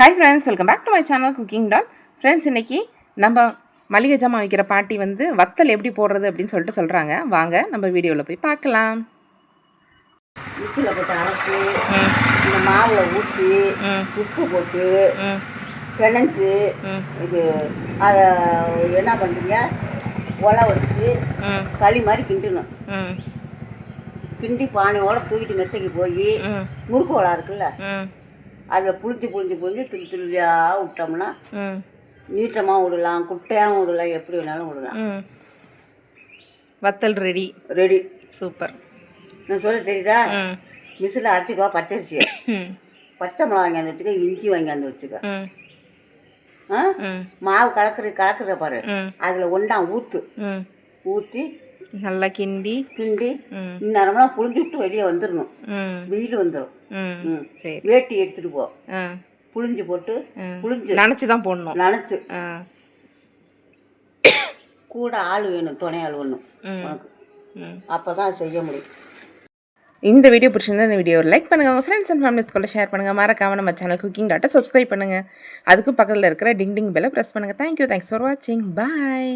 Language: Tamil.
Hi friends welcome back to my channel cooking dot friends இன்னைக்கு நம்ம மளிகை ஜாமான் வைக்கிற பாட்டி வந்து வத்தல் எப்படி போடுறது அப்படின்னு சொல்லிட்டு சொல்கிறாங்க வாங்க நம்ம வீடியோவில் போய் பார்க்கலாம். மிக்சியில் போட்டு அரைச்சி இந்த மாவில் ஊற்றி உப்பு போட்டு பிணைஞ்சு இது அதை என்ன பண்ணுறீங்க ஒலை வச்சு களி மாதிரி கிண்டணும் கிண்டி பானையோட தூக்கிட்டு மெத்தைக்கு போய் முறுக்கு ஒலா இருக்குல்ல அதில் புளிஞ்சு புளிஞ்சு புளிஞ்சு துளி துளியாக விட்டோம்னா நீட்டமாக விடலாம் குட்டையாகவும் விடலாம் எப்படி வேணாலும் விடலாம். வத்தல் ரெடி. ரெடி. சூப்பர். நான் சொல்ல தெரியுதா? மிஷினில் அரைச்சிட்டு வா பச்சரிசியை பச்சை மிளகா வாங்கியாந்து வச்சுக்க இஞ்சி வாங்கியாந்து வச்சுக்க. மாவு கலக்குற கலக்குற பாரு. அதில் ஒன்றா ஊற்று ஊற்றி நல்லா கிண்டி கிண்டி இந்நேரம்லாம் புழிஞ்சு விட்டு வெளியே வந்துடணும் வெயில் வந்துடும் ம். சரி. வேட்டி எடுத்துகிட்டு போ. புழிஞ்சு போட்டு புழிஞ்சு. நினச்சி தான் போடணும். நனைச்சு. கூட ஆள் வேணும் துணை ஆள் ஒன்று உனக்கு. அப்போ தான் செய்ய முடியும். இந்த வீடியோ பிடிச்சிருந்தா இந்த வீடியோ லைக் பண்ணுங்கள் உங்கள் ஃப்ரெண்ட்ஸ் அண்ட் ஃபேமிலிஸ் கூட ஷேர் பண்ணுங்கள் மறக்காம நம்ம சேனல் குக்கிங் டாட்டை சப்ஸ்கிரைப் பண்ணுங்கள் அதுக்கும் பக்கத்தில் இருக்கிற டிங் டிங் பெல்லை ப்ரெஸ் பண்ணுங்கள் தேங்க்யூ தேங்க்ஸ் ஃபார் வாட்சிங் பாய்